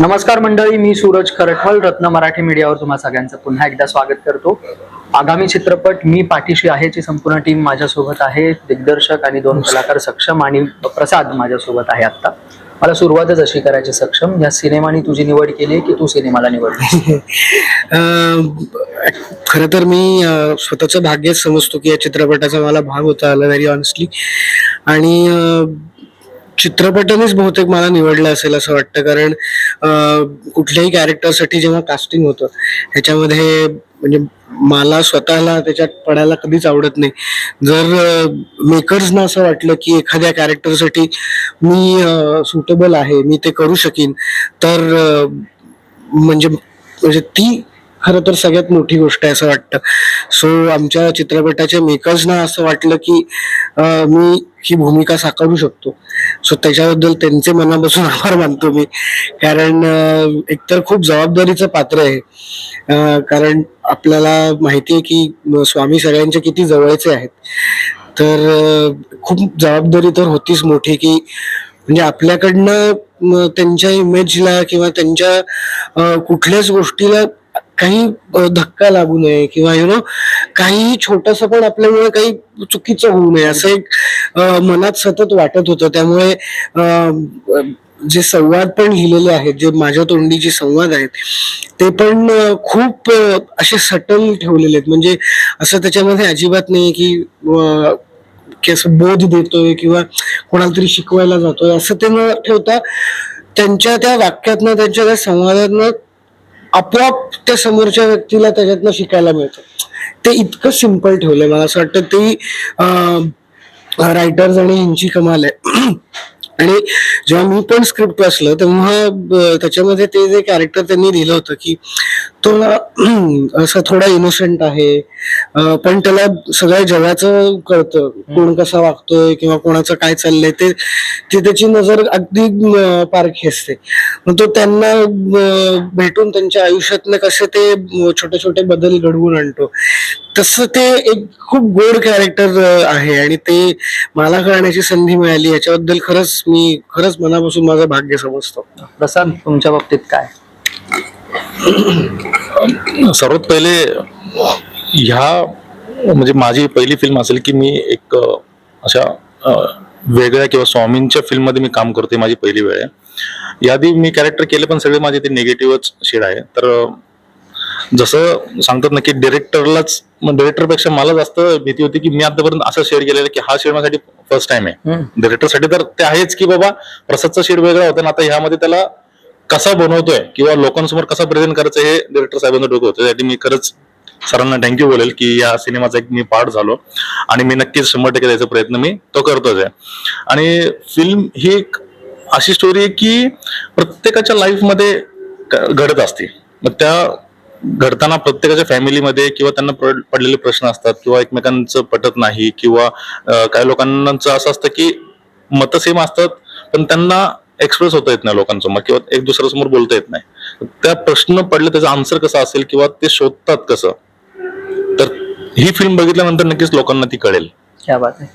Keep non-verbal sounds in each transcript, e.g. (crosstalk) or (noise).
नमस्कार मंडळी मी सूरज खरटमल रत्न मराठी मीडियावर तुम्हा सगळ्यांचं पुन्हा एकदा स्वागत करतो. आगामी चित्रपट मी पाठीशी आहे ची संपूर्ण टीम माझ्यासोबत आहे. दिग्दर्शक आणि दोन कलाकार सक्षम आणि प्रसाद माझ्यासोबत आहे आता मला सुरुवातच अशी करायची सक्षम. या सिनेमाने तुझी निवड केली की तू सिनेमाला निवडली (laughs) खर तर मी स्वतःचं भाग्यच समजतो की या चित्रपटाचा मला भाग होता आला व्हेरी ऑनेस्टली आणि चित्रपटानेच बहुतेक मला निवडलं असेल असं वाटतं. कारण कुठल्याही कॅरेक्टरसाठी जेव्हा कास्टिंग होतं ह्याच्यामध्ये म्हणजे मला स्वतःला त्याच्यात पडायला कधीच आवडत नाही. जर मेकर्सना असं वाटलं की एखाद्या कॅरेक्टरसाठी मी सुटेबल आहे मी ते करू शकेन तर म्हणजे म्हणजे ती खरं तर सगळ्यात मोठी गोष्ट आहे असं वाटतं. सो आमच्या चित्रपटाच्या मेकर्सना असं वाटलं की मी ही भूमिका साकारू शकतो. सो त्याच्याबद्दल त्यांचे मनापासून (laughs) आभार मानतो मी. कारण एकतर खूप जबाबदारीचं पात्र आहे. कारण आपल्याला माहिती आहे की स्वामी सगळ्यांचे किती जवळचे आहेत. तर खूप जबाबदारी तर होतीच मोठी की म्हणजे आपल्याकडनं त्यांच्या इमेजला किंवा त्यांच्या कुठल्याच गोष्टीला काही धक्का लागू नये किंवा यु नो काही छोटस पण आपल्यामुळे काही चुकीचं होऊ नये. असं एक मनात सतत वाटत होतं. त्यामुळे जे संवाद पण लिहिलेले आहेत जे माझ्या तोंडी जे संवाद आहेत ते पण खूप असे सटल ठेवलेले आहेत. म्हणजे असं त्याच्यामध्ये अजिबात नाही की की असं बोध देतोय किंवा कोणाला तरी शिकवायला जातोय. असं ते न ठेवता त्यांच्या त्या वाक्यातनं त्यांच्या त्या संवादातनं आपोआप त्या समोरच्या व्यक्तीला त्याच्यातनं शिकायला मिळतं. ते इतकं सिंपल ठेवलंय. मला असं वाटतं ते रायटर्स आणि यांची कमाल आहे. आणि जेव्हा मी पण स्क्रिप्ट वाचलं तेव्हा त्याच्यामध्ये ते जे कॅरेक्टर त्यांनी दिलं होतं की तो असा थोडा इनोसेंट आहे. पण त्याला सगळ्या जगाचं कळतं कोण कसा वागतोय किंवा कोणाचं काय चाललंय ते ती त्याची नजर अगदी पारखी असते. मग तो त्यांना भेटून त्यांच्या आयुष्यातनं कसे ते छोटे छोटे बदल घडवून आणतो. तसं ते एक खूप गोड कॅरेक्टर आहे आणि ते मला कळण्याची संधी मिळाली. याच्याबद्दल खरंच मी खरंच मनापासून माझं भाग्य समजतो. प्रसाद तुमच्या बाबतीत काय? सर्वात पहिले ह्या म्हणजे माझी पहिली फिल्म असेल की मी एक अशा वेगळ्या किंवा स्वामींच्या फिल्ममध्ये मी काम करतोय माझी पहिली वेळ आहे. याआधी मी कॅरेक्टर केले पण सगळे माझे ते निगेटिव्हच शेड आहे. तर जसं सांगतात ना की डिरेक्टरलाच डिरेक्टरपेक्षा मला जास्त भीती होती की मी आतापर्यंत असं शेड केलेलं की हा शेड माझ्यासाठी फर्स्ट टाइम आहे. डिरेक्टरसाठी तर ते आहेच की बाबा प्रसादचा शेड वेगळा होता आणि आता ह्यामध्ये त्याला कसा बनवतोय किंवा लोकांसमोर कसा प्रेझेंट करायचं हे डिरेक्टर साहेबांचं डोकं होतं. त्यासाठी मी खरंच सरांना थँक्यू बोलेल की या सिनेमाचा एक मी पार्ट झालो आणि मी नक्कीच शंभर टक्के द्यायचा प्रयत्न मी तो करतोच आहे. आणि फिल्म ही एक अशी स्टोरी आहे की प्रत्येकाच्या लाईफमध्ये घडत असते. मग त्या घडताना प्रत्येकाच्या फॅमिलीमध्ये किंवा त्यांना पड- पडलेले प्रश्न असतात किंवा एकमेकांचं पटत नाही किंवा काही लोकांचं असं असतं की मतं सेम असतात पण त्यांना एक्सप्रेस होता येत नाही लोकांसमोर किंवा एक दुसऱ्यासमोर बोलता येत नाही. त्या प्रश्न पडले त्याचा आन्सर कसा असेल किंवा ते शोधतात कसं? तर ही फिल्म बघितल्यानंतर नक्कीच लोकांना ती कळेल. क्या बात आहे.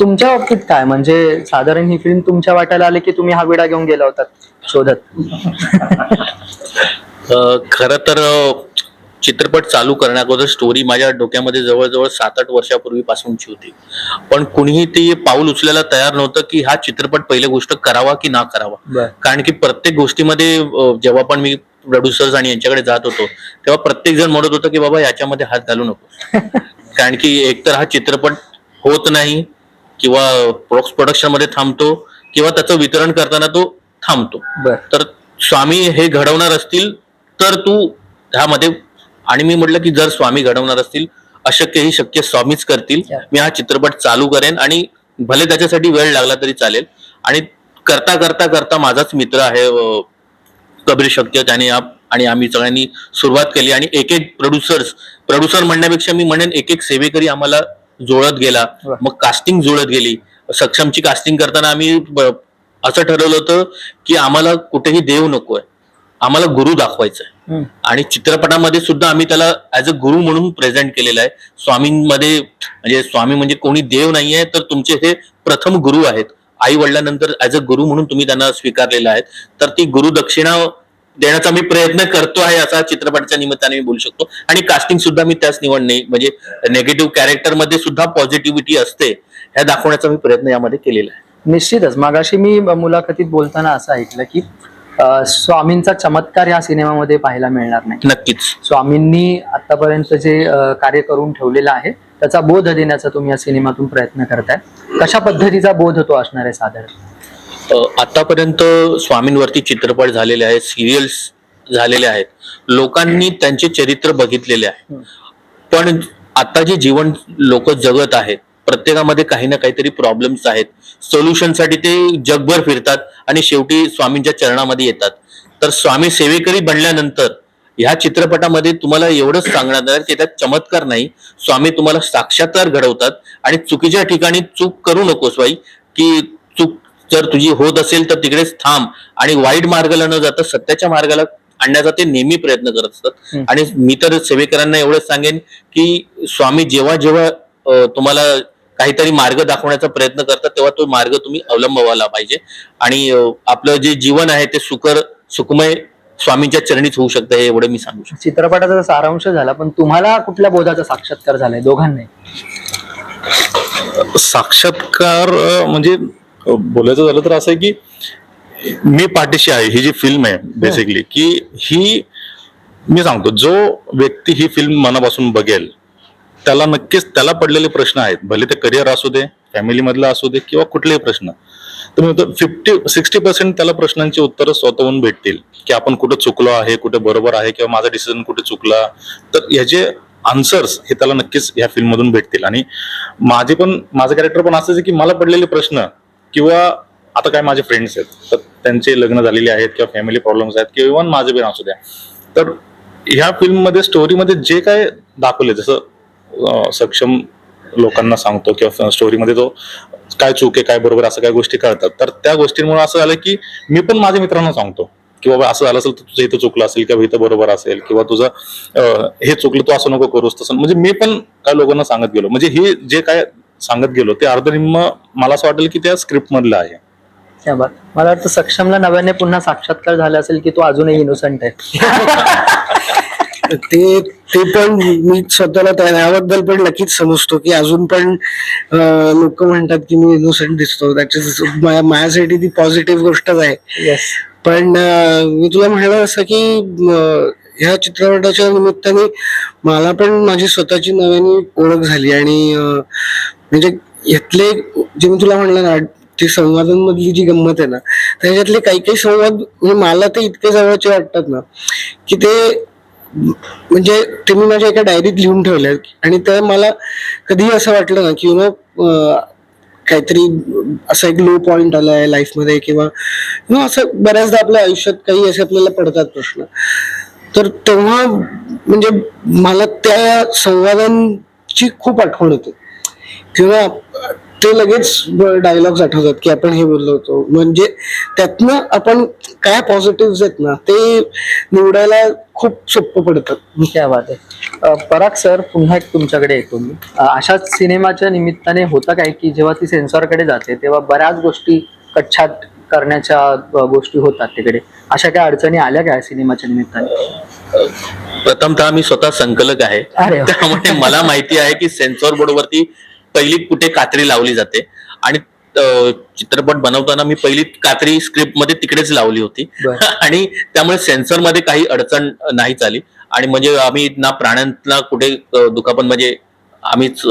तुमच्या बाबतीत काय? म्हणजे साधारण ही फिल्म तुमच्या वाट्याला आली की तुम्ही हा विडा घेऊन गेला होतात शोधत? (laughs) खर तर चित्रपट चालू करण्याअगोदर स्टोरी माझ्या डोक्यामध्ये जवळजवळ सात आठ वर्षापूर्वीपासूनची होती. पण कुणीही ते पाऊल उचलायला तयार नव्हतं की हा चित्रपट पहिली गोष्ट करावा की ना करावा. कारण की प्रत्येक गोष्टीमध्ये जेव्हा पण मी प्रोड्युसर्स आणि यांच्याकडे जात होतो तेव्हा प्रत्येक जण म्हणत होतं की बाबा याच्यामध्ये हात घालू नको. (laughs) कारण की एकतर हा चित्रपट होत नाही किंवा प्रोडक्शनमध्ये थांबतो किंवा त्याचं वितरण करताना तो थांबतो. बर. तर स्वामी हे घडवणार असतील तर तू ह्यामध्ये आणि मी म्हटलं की जर स्वामी घडवणार असतील अशक्य ही शक्य स्वामीच करतील. मी हा चित्रपट चालू करेन आणि भले त्याच्यासाठी वेळ लागला तरी चालेल आणि करता करता करता माझाच मित्र आहे कबीर शक्य त्याने आप- आणि आम्ही सगळ्यांनी सुरुवात केली आणि एक एक प्रोड्युसर्स प्रोड्युसर म्हणण्यापेक्षा मी म्हणेन एक एक सेवेकरी आम्हाला जुळत गेला. मग कास्टिंग जुळत गेली सक्षमची कास्टिंग करताना आम्ही असं ठरवलं होतं की आम्हाला कुठेही देव नकोय आम्हाला गुरु दाखवायचा आहे. आणि चित्रपटामध्ये सुद्धा आम्ही त्याला ऍज अ गुरु म्हणून प्रेझेंट केलेलं आहे. स्वामींमध्ये म्हणजे स्वामी म्हणजे कोणी देव नाहीये तर तुमचे हे प्रथम गुरु आहेत. आई वडिलांनंतर ऍज अ गुरु म्हणून तुम्ही त्यांना स्वीकारलेलं आहे. तर ती गुरु दक्षिणा देण्याचा मी प्रयत्न करतो आहे असा चित्रपटाच्या निमित्ताने मी बोलू शकतो. आणि कास्टिंग सुद्धा मी त्याच निवडणे म्हणजे नेगेटिव्ह कॅरेक्टरमध्ये सुद्धा पॉझिटिव्हिटी असते ह्या दाखवण्याचा मी प्रयत्न यामध्ये केलेला आहे. निश्चितच. मागाशी मी मुलाखतीत बोलताना असं ऐकलं की स्वामींचा चमत्कार या सिनेमामध्ये पाहायला मिळणार नाही. नक्कीच. स्वामींनी आतापर्यंत जे कार्य करून ठेवलेलं आहे त्याचा बोध देण्याचा तुम्ही या सिनेमातून प्रयत्न करताय. कशा पद्धतीचा बोध तो असणार आहे साधारण? आतापर्यंत स्वामींवरती चित्रपट झालेले आहेत सिरियल्स झालेले आहेत. लोकांनी त्यांचे चरित्र बघितलेले आहे. पण आता जे जीवन लोक जगत आहेत प्रत्येकामध्ये काही ना काहीतरी प्रॉब्लेम्स आहेत. सोल्युशनसाठी ते जगभर फिरतात आणि शेवटी स्वामींच्या चरणामध्ये येतात. तर स्वामी सेवेकरी बनल्यानंतर ह्या चित्रपटामध्ये तुम्हाला एवढंच सांगण्यात येणार की त्यात चमत्कार नाही. स्वामी तुम्हाला साक्षात्कार घडवतात आणि चुकीच्या ठिकाणी चूक करू नकोस बाई की चूक जर तुझी होत असेल तर तिकडेच थांब आणि वाईट मार्गाला न जाता सत्याच्या मार्गाला आणण्याचा ते नेहमी प्रयत्न करत असतात. आणि मी तर सेवेकरांना एवढंच सांगेन की स्वामी जेव्हा जेव्हा तुम्हाला काहीतरी मार्ग दाखवण्याचा प्रयत्न करतात तेव्हा तो मार्ग तुम्ही अवलंबवायला पाहिजे. आणि आपलं जे जीवन आहे ते सुकर सुखमय स्वामींच्या चरणीच होऊ शकतं हे एवढं मी सांगू शकतो. चित्रपटाचा सारांश झाला पण तुम्हाला कुठल्या बोधाचा साक्षात्कार झालाय? दोघांनी साक्षात्कार म्हणजे बोलायचं झालं तर असं आहे की मी पाठीशी आहे ही जी फिल्म आहे बेसिकली की ही मी सांगतो जो व्यक्ती ही फिल्म मनापासून बघेल त्याला नक्कीच त्याला पडलेले प्रश्न आहेत. भले ते करिअर असू दे फॅमिली मधला असू दे किंवा कुठलेही प्रश्न. तर मी फिफ्टी सिक्स्टी पर्सेंट त्याला प्रश्नांची उत्तरं स्वतःहून भेटतील. की आपण कुठं चुकलो आहे कुठे बरोबर आहे किंवा माझा डिसिजन कुठे चुकला. तर ह्याचे आन्सर्स हे त्याला नक्कीच ह्या फिल्म मधून भेटतील. आणि माझे पण माझं कॅरेक्टर पण असंच आहे की मला पडलेले प्रश्न किंवा आता काय माझे फ्रेंड्स आहेत. तर त्यांचे लग्न झालेले आहेत किंवा फॅमिली प्रॉब्लेम्स आहेत किंवा इव्हन माझे पण असू द्या. तर ह्या फिल्ममध्ये स्टोरीमध्ये जे काय दाखवले जसं सक्षम लोकांना सांगतो किंवा स्टोरीमध्ये तो काय चूक आहे काय बरोबर असं काय गोष्टी कळतात. तर त्या गोष्टींमुळे असं झालं की मी पण माझ्या मित्रांना सांगतो की बाबा असं झालं असेल तर तुझं इथं चुकलं असेल किंवा इथं बरोबर असेल किंवा तुझं हे चुकलं तू असं नको करूस तसं. म्हणजे मी पण काय लोकांना सांगत गेलो. म्हणजे हे जे काय सांगत गेलो ते अर्धनिम्म मला असं वाटेल की त्या स्क्रिप्ट मधलं आहे मला वाटतं सक्षमला नव्याने पुन्हा साक्षात्कार झाला असेल की तो अजूनही इनोसंट आहे. (laughs) ते ते पण मी स्वतःला त्या- याबद्दल पण नक्कीच समजतो की अजून पण लोक म्हणतात की मी इनोसंट दिसतो. त्याची माझ्यासाठी ती पॉझिटिव्ह गोष्टच आहे. पण मी तुला म्हणालं असं की ह्या चित्रपटाच्या निमित्ताने मला पण माझी स्वतःची नव्याने ओळख झाली आणि म्हणजे यातले जे मी तुला म्हणलं ना ती संवादांमधली जी गंमत आहे ना त्याच्यातले काही काही संवाद म्हणजे मला ते इतके जवळचे वाटतात ना की ते म्हणजे ते मी माझ्या एका डायरीत लिहून ठेवले आणि ते मला कधीही असं वाटलं ना की यु नो काहीतरी असा एक लो पॉइंट आलाय लाईफमध्ये किंवा you असं बऱ्याचदा आपल्या आयुष्यात काही असे आपल्याला पडतात प्रश्न. तर तेव्हा म्हणजे मला त्या संवादांची खूप आठवण होते किंवा ते लगेच डायलॉग्स आठवतात की आपण हे बोललो होतो. म्हणजे त्यातनं आपण काय पॉझिटिव्ह आहेत ना ते निवडायला खूप सोपं पडतं. क्या बात आहे. पराग सर पुन्हा एक तुमच्याकडे येतो मी अशाच सिनेमाच्या निमित्ताने होतं काय की जेव्हा ती सेन्सॉरकडे जाते तेव्हा बऱ्याच गोष्टी कच्छाट करण्याच्या गोष्टी होतात तिकडे. अशा काय अडचणी आल्या काय सिनेमाच्या निमित्ताने? प्रथमतः मी स्वतः संकलक आहे. त्यामुळे मला माहिती आहे की सेन्सॉर बोर्ड वरती पहिली कुठे कात्री लावली जाते. आणि चित्रपट बनवताना मी पहिली कात्री स्क्रिप्टमध्ये तिकडेच लावली होती. (laughs) आणि त्यामुळे सेन्सरमध्ये काही अडचण नाही झाली. आणि म्हणजे आम्ही ना प्राण्यांना कुठे अं, दुखापत म्हणजे आम्हीच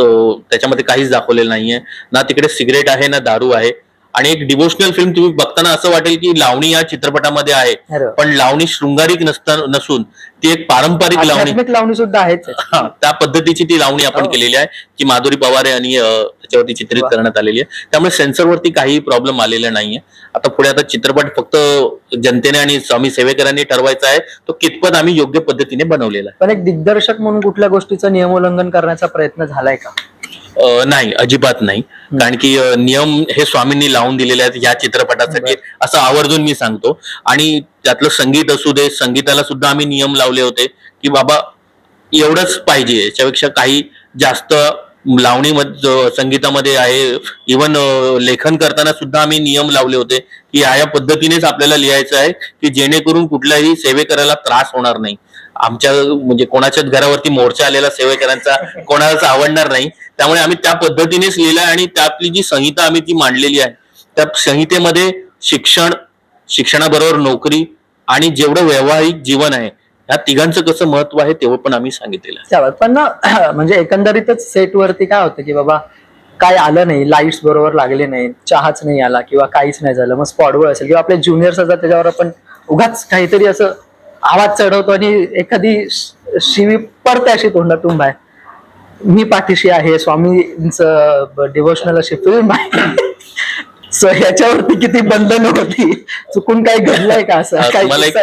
त्याच्यामध्ये काहीच दाखवलेलं नाहीये. ना तिकडे सिगरेट आहे ना दारू आहे. आणि एक डिवोशनल फिल्म तुम्ही बघताना असं वाटेल की लावणी या चित्रपटामध्ये आहे. पण लावणी शृंगारिक नसून ती एक पारंपरिक लावणी लावणी सुद्धा आहे. (laughs) हा, त्या पद्धतीची ती लावणी आपण हो. केलेली आहे की माधुरी पवार यांनी त्याच्यावरती चित्रित. करण्यात आलेली आहे त्यामुळे सेन्सरवरती काही प्रॉब्लेम आलेला नाहीये आता पुढे आता चित्रपट फक्त जनतेने आणि स्वामी सेवेकरांनी ठरवायचा आहे तो कितपत आम्ही योग्य पद्धतीने बनवलेला पण एक दिग्दर्शक म्हणून कुठल्या गोष्टीचं नियमोल्लंघन करण्याचा प्रयत्न झालाय का आहे नाही अजिबात नाही. कारण की नियम हे स्वामींनी लावून दिलेले आहेत या चित्रपटासाठी असं आवर्जून मी सांगतो. आणि त्यातलं संगीत असू दे संगीताला सुद्धा आम्ही नियम लावले होते की बाबा एवढंच पाहिजे. याच्यापेक्षा काही जास्त लावणी संगीतामध्ये आहे इवन लेखन करताना सुद्धा आम्ही नियम लावले होते की या या पद्धतीनेच आपल्याला लिहायचं आहे की जेणेकरून कुठल्याही सेवेकराला त्रास होणार नाही. आमच्या म्हणजे कोणाच्याच घरावरती मोर्चा आलेला सेवेकरांचा कोणालाच आवडणार नाही. त्यामुळे आम्ही त्या पद्धतीनेच लिहिलं आणि त्यातली जी संहिता आम्ही ती मांडलेली आहे त्या संहितेमध्ये शिक्षण शिक्षणाबरोबर नोकरी आणि जेवढं व्यावहारिक जीवन आहे ह्या तिघांचं कसं महत्त्व आहे तेव्हा पण आम्ही सांगितलेलं पण (clears throat) म्हणजे एकंदरीतच सेटवरती काय होतं की बाबा काय आलं नाही लाईट्स बरोबर लागले नाही चहाच नाही आला किंवा काहीच नाही झालं मग स्पॉटवर असेल किंवा आपले ज्युनियर्स असतात त्याच्यावर आपण उगाच काहीतरी असं आवाज चढवतो आणि एखादी शिवी पडते अशी तोंडातून बाहेर. मी पाठीशी आहे स्वामींचं डिवोशनल अशी फिल्म आहे. सो ह्याच्यावरती किती बंधन होती? चुकून काही घडलंय का असं? काही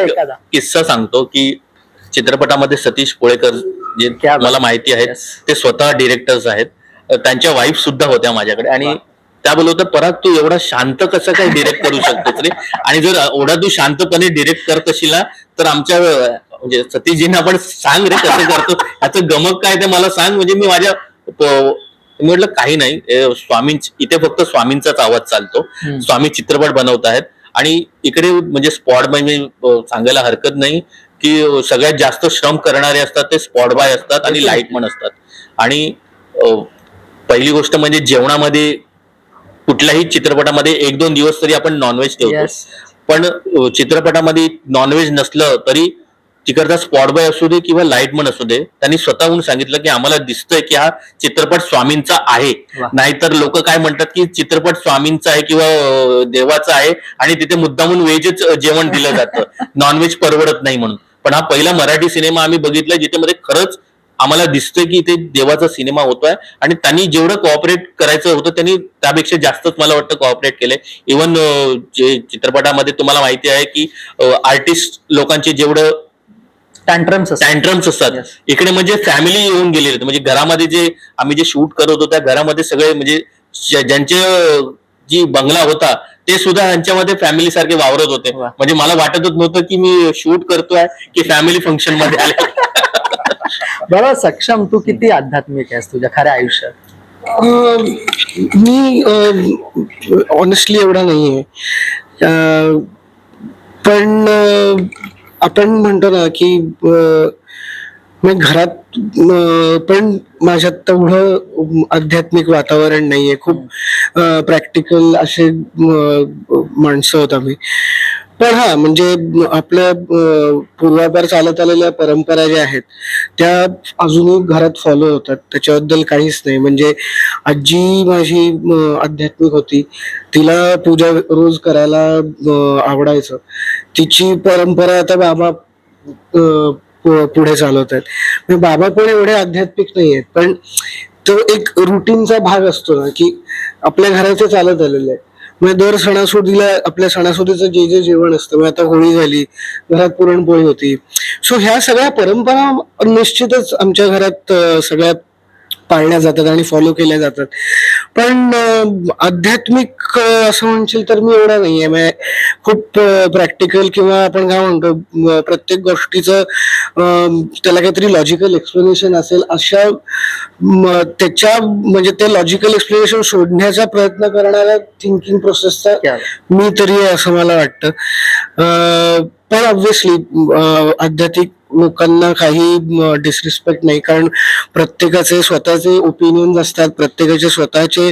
किस्सा सांगतो की चित्रपटामध्ये सतीश पोळेकर जे. मला माहिती आहेत Yes. ते स्वतः डिरेक्टर्स आहेत. त्यांच्या वाईफ सुद्धा होत्या माझ्याकडे. आणि त्या बोलवतात परत तू एवढा शांत कसं काय डिरेक्ट करू शकतोस रे? आणि जर एवढा तू शांतपणे डिरेक्ट करत असशील ना तर आमच्या म्हणजे सतीशजींना आपण सांग रे कसं करतो. याचं गमक काय ते मला सांग. म्हणजे मी माझ्या मी म्हटलं काही नाही. स्वामीं इथे फक्त स्वामींचाच आवाज चालतो. स्वामी चित्रपट बनवत आहेत. आणि इकडे म्हणजे स्पॉट बाय मी सांगायला हरकत नाही की सगळ्यात जास्त श्रम करणारे असतात ते स्पॉट बाय असतात आणि लाइट पण असतात. आणि पहिली गोष्ट म्हणजे जेवणामध्ये कुठल्याही चित्रपटामध्ये एक दोन दिवस तरी आपण नॉनव्हेज ठेवतो. पण चित्रपटामध्ये नॉनव्हेज नसलं तरी तिकडचा स्पॉट बॉय असू दे किंवा लाईटमन असू दे त्यांनी स्वतःहून सांगितलं की आम्हाला दिसतंय की हा चित्रपट स्वामींचा आहे. नाहीतर लोक काय म्हणतात की चित्रपट स्वामींचा आहे किंवा देवाचा आहे आणि तिथे मुद्दामून व्हेजच जेवण दिलं जातं. (laughs) नॉनव्हेज परवडत नाही म्हणून. पण हा पहिला मराठी सिनेमा आम्ही बघितला जिथे मध्ये खरंच आम्हाला दिसतंय की ते देवाचा सिनेमा होतोय आणि त्यांनी जेवढं कॉपरेट करायचं होतं त्यांनी त्यापेक्षा जास्तच मला वाटतं कॉपरेट केलंय इव्हन जे चित्रपटामध्ये तुम्हाला माहिती आहे की आर्टिस्ट लोकांचे जेवढं टँट्रम्स असतात टँट्रम्स असतात Yes. इकडे म्हणजे फॅमिली येऊन गेलेले. म्हणजे घरामध्ये जे आम्ही जे शूट करत होतो त्या घरामध्ये सगळे म्हणजे ज्या- ज्यांचे जी बंगला होता ते सुद्धा ह्यांच्यामध्ये फॅमिली सारखे वावरत होते. म्हणजे मला वाटतच नव्हतं की मी शूट करतोय की फॅमिली फंक्शनमध्ये आले (laughs) बाबा सक्षम तू किती आध्यात्मिक आहेस तुझ्या खऱ्या आयुष्यात? मी ऑनेस्टली एवढा नाही आहे पण आपण म्हणतो ना की मी घरात पण माझ्यात तेवढं आध्यात्मिक वातावरण नाहीये. खूप प्रॅक्टिकल असे माणसं होत आम्ही. पण हा म्हणजे आपल्या पूर्वापार चालत आलेल्या परंपरा ज्या आहेत त्या अजूनही घरात फॉलो होतात. त्याच्याबद्दल काहीच नाही. म्हणजे आजी माझी आध्यात्मिक होती. तिला पूजा रोज करायला आवडायचं. तिची परंपरा आता बाबा पुढे चालवत आहेत. म्हणजे बाबा पण एवढे आध्यात्मिक नाही आहेत. पण तो एक रुटीनचा भाग असतो ना की आपल्या घराचे चालत आलेलं आहे. म्हणजे दर सणासुदीला आपल्या सणासुदीचं जे जे जेवण असतं म्हणजे आता होळी झाली घरात पुरणपोळी होती. सो ह्या सगळ्या परंपरा निश्चितच आमच्या घरात सगळ्यात सगळ्या पाळल्या जातात आणि फॉलो केल्या जातात. पण आध्यात्मिक असं म्हणशील तर मी एवढा नाहीये. म्हणजे खूप प्रॅक्टिकल किंवा आपण काय म्हणतो प्रत्येक गोष्टीचं त्याला काहीतरी लॉजिकल एक्सप्लेनेशन असेल अशा त्याच्या म्हणजे ते लॉजिकल एक्सप्लेनेशन शोधण्याचा प्रयत्न करणाऱ्या थिंकिंग प्रोसेसचा मी तरी आहे असं मला वाटतं. पण ऑब्व्हियसली आध्यात्मिक लोकांना काही डिसरिस्पेक्ट नाही. कारण प्रत्येकाचे स्वतःचे ओपिनियन्स असतात प्रत्येकाचे स्वतःचे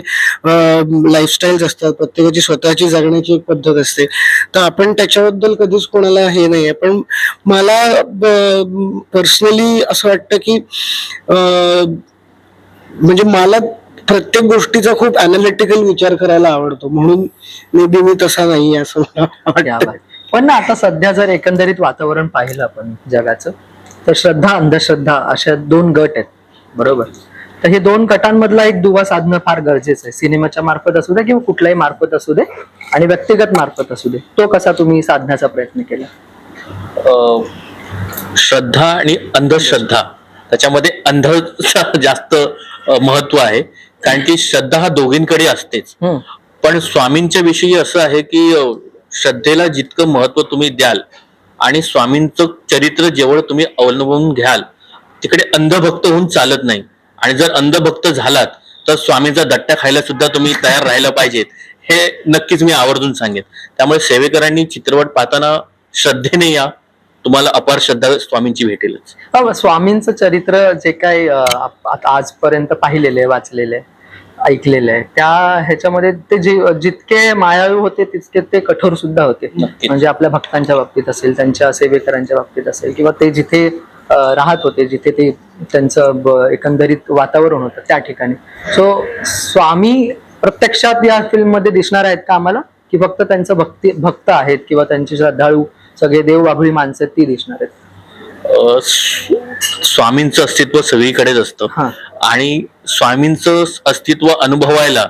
लाईफस्टाईल्स असतात प्रत्येकाची स्वतःची जगण्याची एक पद्धत असते. तर आपण त्याच्याबद्दल कधीच कोणाला हे नाही आहे पण मला पर्सनली असं वाटतं की म्हणजे मला प्रत्येक गोष्टीचा खूप अनालिटिकल विचार करायला आवडतो. म्हणून मे बी मी तसा नाही असं मला वाटतं. पण ना आता सध्या जर एकंदरीत वातावरण पाहिलं आपण जगाचं तर श्रद्धा अंधश्रद्धा अशा दोन गट आहेत बरोबर? तर हे दोन गटांमधला एक दुवा साधणं फार गरजेचं आहे. सिनेमाच्या मार्फत असू दे किंवा कुठल्याही मार्फत असू दे आणि व्यक्तिगत मार्फत असू दे. तो कसा तुम्ही साधण्याचा प्रयत्न केला? श्रद्धा आणि अंधश्रद्धा. त्याच्यामध्ये अंधचं जास्त महत्त्व आहे. कारण की श्रद्धा हा दोघींकडे असतेच. पण स्वामींच्या विषयी असं आहे की श्रद्धेला जितकं महत्त्व तुम्ही द्याल आणि स्वामींचं चरित्र जेवढं तुम्ही अवलंबून घ्याल तिकडे अंधभक्त होऊन चालत नाही. आणि जर अंधभक्त झालात तर स्वामींचा दट्टा खायला सुद्धा तुम्ही तयार राहायला पाहिजेत. हे नक्कीच मी आवर्जून सांगेन. त्यामुळे सेवेकरांनी चित्रपट पाहताना श्रद्धेने या. तुम्हाला अपार श्रद्धा स्वामींची भेटेलच. हो, स्वामींचं चरित्र जे काय आप- आता आजपर्यंत पाहिलेलं आहे आहे. ऐकलेलं आहे. त्या ह्याच्यामध्ये ते जे जितके मायाळू होते तितके ते कठोर सुद्धा होते. म्हणजे आपल्या भक्तांच्या बाबतीत असेल त्यांच्या सेवेकरांच्या बाबतीत असेल किंवा ते जिथे राहत होते जिथे ते त्यांचं एकंदरीत वातावरण होतं त्या ठिकाणी. सो स्वामी प्रत्यक्षात या फिल्ममध्ये दिसणार आहेत का आम्हाला? की फक्त त्यांचं भक्ती भक्त आहेत किंवा त्यांची श्रद्धाळू सगळे देवबाभळी माणसं आहेत ती दिसणार आहेत. स्वामींचं अस्तित्व सगळीकडेच असतं. हा. आणि स्वामींचं अस्तित्व अनुभवायला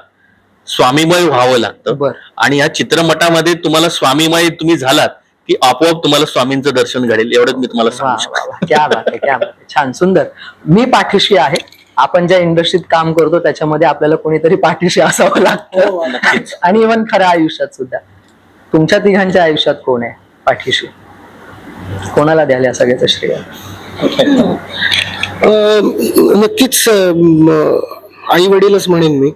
स्वामीमय व्हावं लागतं. आणि या चित्रपटामध्ये तुम्हाला स्वामीमय तुम्ही झालात की आपोआप तुम्हाला स्वामींचं दर्शन घडेल एवढंच मी तुम्हाला वा, सांगू वा, शकतो. वा. क्या बात आहे क्या बात आहे. छान सुंदर. मी पाठीशी आहे. आपण ज्या इंडस्ट्रीत काम करतो त्याच्यामध्ये आपल्याला कोणीतरी पाठीशी असावं लागतं. नक्कीच. आणि इव्हन खऱ्या आयुष्यात सुद्धा. तुमच्या तिघांच्या आयुष्यात कोण आहे पाठीशी? कोणाला द्याल या सगळ्याचं श्रेय? नक्कीच आई वडीलच म्हणेन मी.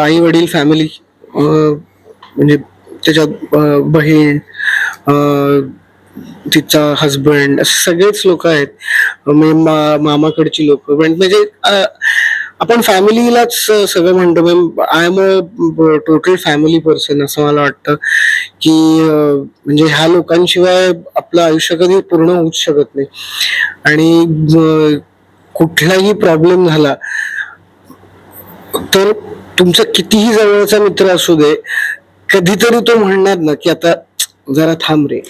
आई वडील फॅमिली म्हणजे त्याच्यात अं, बहीण तिचा हजबंड असे सगळेच लोक आहेत. म्हणजे मा- मामाकडची लोक. म्हणजे आपण फॅमिलीलाच सगळं म्हणतो. I am a total family person असं मला वाटतं की म्हणजे ह्या लोकांशिवाय आपलं आयुष्य कधी पूर्ण होऊच शकत नाही. आणि कुठलाही प्रॉब्लेम झाला तर तुमचा कितीही जवळचा मित्र असू दे कधीतरी तो म्हणणार ना की आता जरा थांब रे.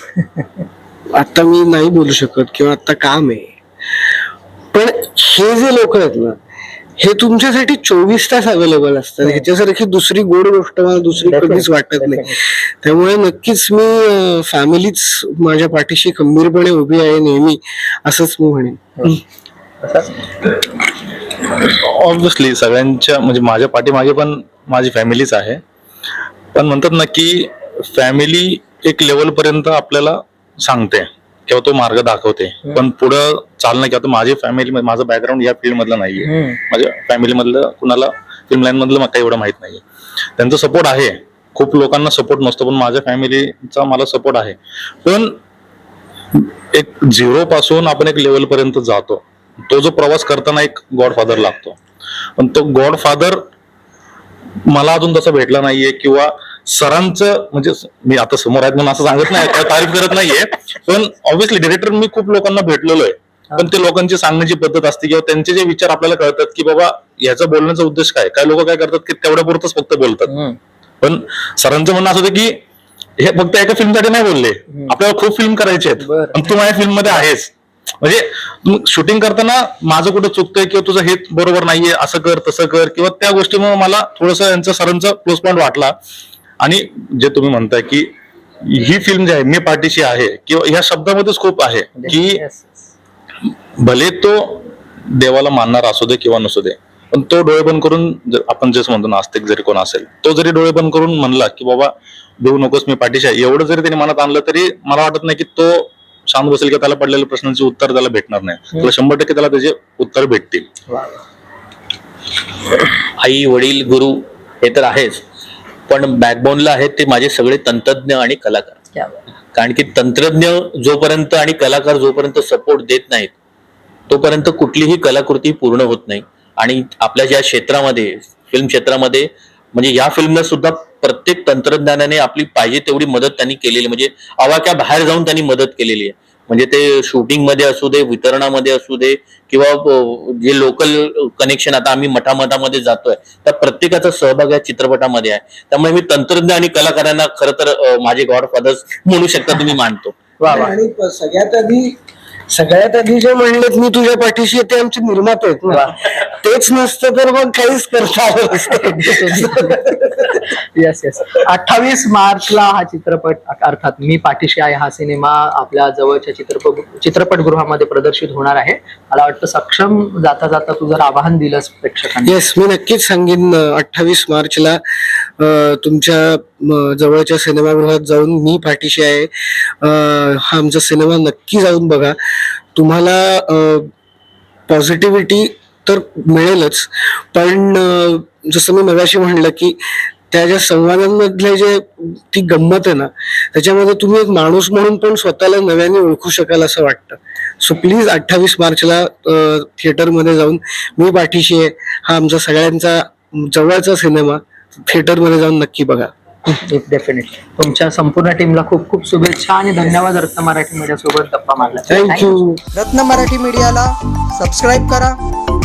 आता मी नाही बोलू शकत किंवा आता काम आहे. पण हे जे लोक आहेत ना हे तुमच्यासाठी चोवीस तास अवेलेबल असतात. ह्याच्यासारखी दुसरी गोड गोष्ट मला दुसरी कधीच वाटत नाही. त्यामुळे नक्कीच मी फॅमिलीच माझ्या पाठीशी खंबीरपणे उभी आहे नेहमी असंच मी म्हणेन. ऑब्विसली सगळ्यांच्या म्हणजे माझ्या पाठीमागे पण माझी फॅमिलीच आहे. पण म्हणतात ना की फॅमिली एक लेवल पर्यंत आपल्याला सांगते किंवा तो मार्ग दाखवते. पण पुढं चालणं किंवा माझी फॅमिली माझं बॅकग्राऊंड या फील्ड मधलं नाहीये. माझ्या फॅमिली मधलं कुणाला फिल्म लाईन मधलं काही एवढं माहीत नाहीये. त्यांचा सपोर्ट आहे. खूप लोकांना सपोर्ट नसतो पण माझ्या फॅमिलीचा मला सपोर्ट आहे. पण एक झिरो पासून आपण एक लेवल पर्यंत जातो. तो जो प्रवास करताना एक गॉडफादर लागतो. पण तो गॉडफादर मला अजून तसा भेटला नाहीये किंवा सरांचं म्हणजे मी आता समोर आहेत म्हणून असं सांगत नाही (laughs) काय तारीफ करत नाहीये. पण ऑब्व्हियसली डिरेक्टर मी खूप लोकांना भेटलेलो आहे. पण ते लोकांची सांगण्याची पद्धत असते किंवा त्यांचे जे विचार आपल्याला कळतात की बाबा याचा बोलण्याचा उद्देश काय? काय लोक काय करतात की तेवढ्या पुरतच फक्त बोलतात. पण सरांचं म्हणणं असं होतं की हे फक्त एका फिल्मसाठी नाही बोलले. आपल्याला खूप फिल्म करायचे आहेत. आणि तू माझ्या फिल्ममध्ये आहेस. म्हणजे शूटिंग करताना माझं कुठं चुकतंय किंवा तुझं हे बरोबर नाहीये असं कर तसं कर किंवा त्या गोष्टीमुळे मला थोडस यांचं सरांचा प्लस पॉईंट वाटला. आणि जे तुम्ही म्हणताय की ही फिल्म जी आहे मी पाठीशी आहे किंवा ह्या शब्दामध्येच खूप आहे की Yes, yes. भले तो देवाला मानणार असू दे किंवा नसू दे पण तो डोळे बंद करून जर आपण जसं म्हणतो नास्तिक जरी कोण असेल तो जरी डोळे बंद करून म्हणला की बाबा देऊ नकोस मी पाठीशी आहे एवढं जरी त्याने मनात आणलं तरी मला वाटत नाही की तो शांत बसेल की त्याला पडलेल्या प्रश्नांचे उत्तर त्याला भेटणार नाही त्याला शंभर टक्के त्याला त्याचे उत्तर भेटतील. आई वडील गुरु हे तर आहेच पण बॅकबोनला आहेत ते माझे सगळे तंत्रज्ञ आणि कलाकार. कारण की तंत्रज्ञ जोपर्यंत आणि कलाकार जोपर्यंत सपोर्ट देत नाहीत तोपर्यंत कुठलीही कलाकृती पूर्ण होत नाही. आणि आपल्या ज्या क्षेत्रामध्ये फिल्म क्षेत्रामध्ये म्हणजे या फिल्मला सुद्धा प्रत्येक तंत्रज्ञानाने आपली पाहिजे तेवढी मदत त्यांनी केलेली म्हणजे आवाक्या बाहेर जाऊन त्यांनी मदत केलेली आहे. म्हणजे ते शूटिंगमध्ये असू दे वितरणामध्ये असू दे किंवा जे लोकल कनेक्शन आता आम्ही मठामठामध्ये जातोय त्या प्रत्येकाचा सहभाग या चित्रपटामध्ये आहे. त्यामुळे मी तंत्रज्ञ आणि कलाकारांना खरं तर माझे गॉडफादर्स म्हणू शकता तुम्ही मानतो. आणि सगळ्यात आधी सगळ्यात आधी जे म्हणलेत मी तुझ्या पाठीशी आहे, ते आमचे निर्माते आहेत तेच नसतं तर मग काहीच करता आलं नसतं. येस येस अठ्ठावीस मार्चला हा चित्रपट अर्थात मी पाठीशी आहे हा सिनेमा आपल्या जवळच्या चित्रपट चित्रपटगृहामध्ये प्रदर्शित होणार आहे. मला वाटतं सक्षम जाता जाता तू जर आवाहन दिलंस प्रेक्षकांना. येस मी नक्कीच सांगेन अठ्ठावीस मार्चला अं, तुमच्या जवळच्या सिनेमागृहात जाऊन मी पाठीशी आहे. अं, हा आमचा सिनेमा नक्की जाऊन बघा. तुम्हाला पॉझिटिव्हिटी उत्तर मिळेलच. पण जसं मी मगाशी म्हणलं की त्या ज्या संवादांमधले जे ती गंमत आहे ना त्याच्यामध्ये तुम्ही एक माणूस म्हणून पण स्वतःला नव्याने ओळखू शकाल असं वाटतं. सो प्लीज अठ्ठावीस मार्चला थिएटरमध्ये जाऊन मी पाठीशी आहे. हा आमचा सगळ्यांचा जवळचा सिनेमा थिएटरमध्ये जाऊन नक्की बघा. डेफिनेटली तुमच्या संपूर्ण टीमला खूप खूप शुभेच्छा आणि धन्यवाद रत्न मराठी मीडिया सोबत गप्पा मारल्या थँक्यू रत्न मराठी मीडियाला सबस्क्राईब करा.